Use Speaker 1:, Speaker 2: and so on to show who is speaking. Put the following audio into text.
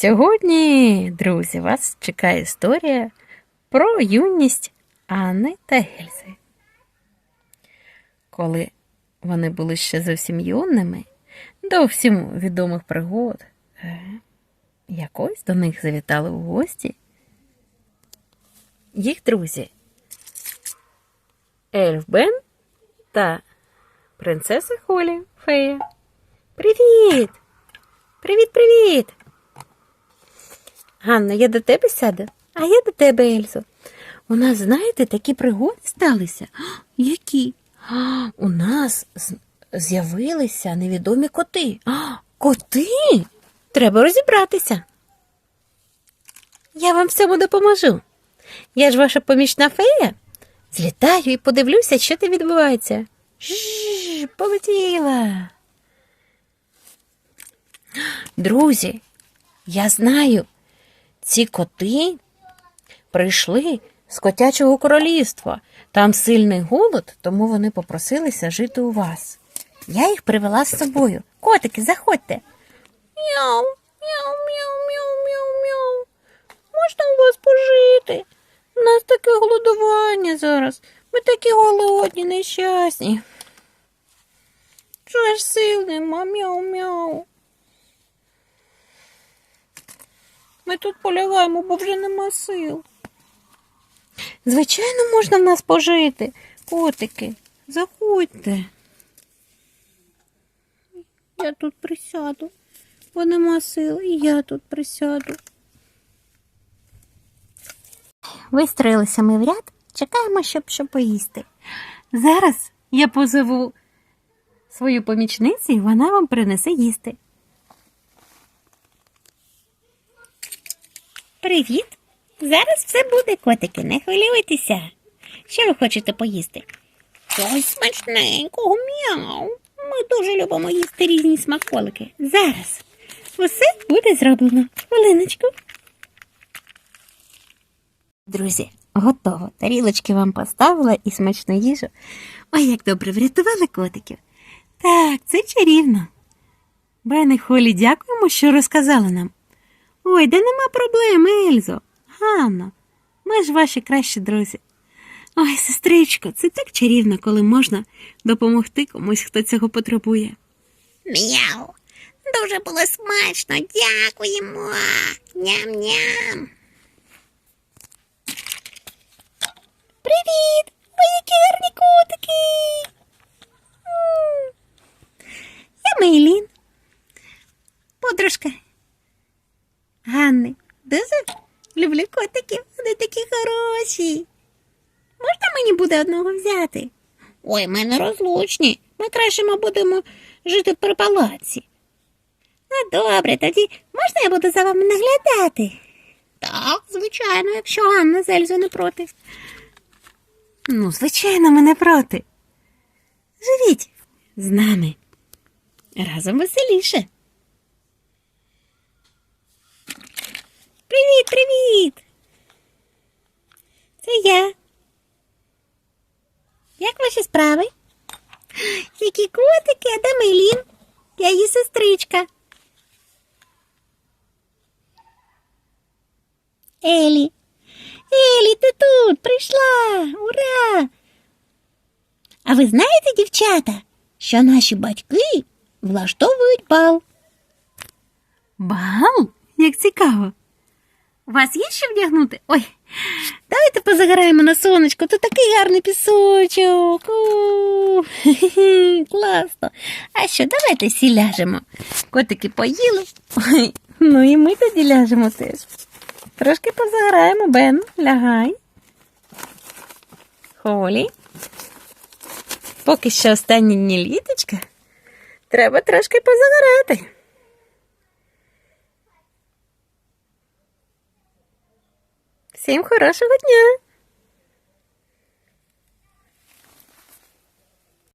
Speaker 1: Сьогодні, друзі, вас чекає історія про юність Анни та Гельзи. Коли вони були ще зовсім юними, до всім відомих пригод, е, якось до них завітали у гості їх друзі Ельф Бен та принцеса Холі Фея. Привіт! Привіт, привіт! Ганна, я до тебе сяду, а я до тебе, Ельзо. У нас, знаєте, такі пригоди сталися. Які? У нас з'явилися невідомі коти. Коти? Треба розібратися. Я вам в цьому допоможу. Я ж ваша помічна фея. Злітаю і подивлюся, що там відбувається. Жжж, полетіла. Друзі, я знаю, ці коти прийшли з котячого королівства. Там сильний голод, тому вони попросилися жити у вас. Я їх привела з собою. Котики, заходьте. Мяу, мяу, мяу, мяу, мяу, мяу. Можна у вас пожити? У нас таке голодування зараз. Ми такі голодні, нещасні. Що ж сил нема, мяу-мяу. Ми тут полягаємо, бо вже нема сил. Звичайно, можна в нас пожити. Котики, заходьте. Я тут присяду, бо нема сил, і я тут присяду. Вистроїлися ми в ряд, чекаємо, щоб що поїсти. Зараз я позову свою помічницю, і вона вам принесе їсти. Привіт! Зараз все буде, котики, не хвилюйтеся. Що ви хочете поїсти? Щось смачненького, мяу. Ми дуже любимо їсти різні смаколики. Зараз усе буде зроблено. Хвилиночку. Друзі, готово. Тарілочки вам поставила і смачну їжу. Ой, як добре врятували котиків. Так, це чарівно. Бен і Холі, дякуємо, що розказали нам. Ой, да нема проблем, Ельзо. Ганно, ми ж ваші кращі друзі. Ой, сестричко, це так чарівно, коли можна допомогти комусь, хто цього потребує.
Speaker 2: Мяу. Дуже було смачно. Дякуємо. Ням-ням. Привіт! Ви які гарні котики. М.
Speaker 1: Я Мейлін. Подружка. Ганни, дуже люблю вони такі хороші. Можна мені буде одного взяти?
Speaker 2: Ой, ми не розлучні. Ми краще ми будемо жити при палаці.
Speaker 1: Ну, добре, тоді можна я буду за вами наглядати?
Speaker 2: Так, звичайно, якщо
Speaker 1: Що Ганна з Ельзою не проти? Ну, звичайно, ми не проти. Живіть з нами. Разом веселіше. Привіт, привіт. Це я. Як ваші справи? Які котики, а де Мейлін? Я її сестричка. Елі. Елі, ти тут прийшла. Ура! А ви знаєте, дівчата, що наші батьки влаштовують бал? Бал? Як цікаво. У вас є що вдягнути? Ой, давайте позаграємо на сонечку. Тут такий гарний пісочок. Класно. А що, давайте всі ляжемо. Котики поїли. Ой, ну і ми тоді ляжемо теж. Трошки позаграємо, Бен, лягай. Холі. Поки що останні дні літочка. Треба трошки позаграти. Всім хорошого дня!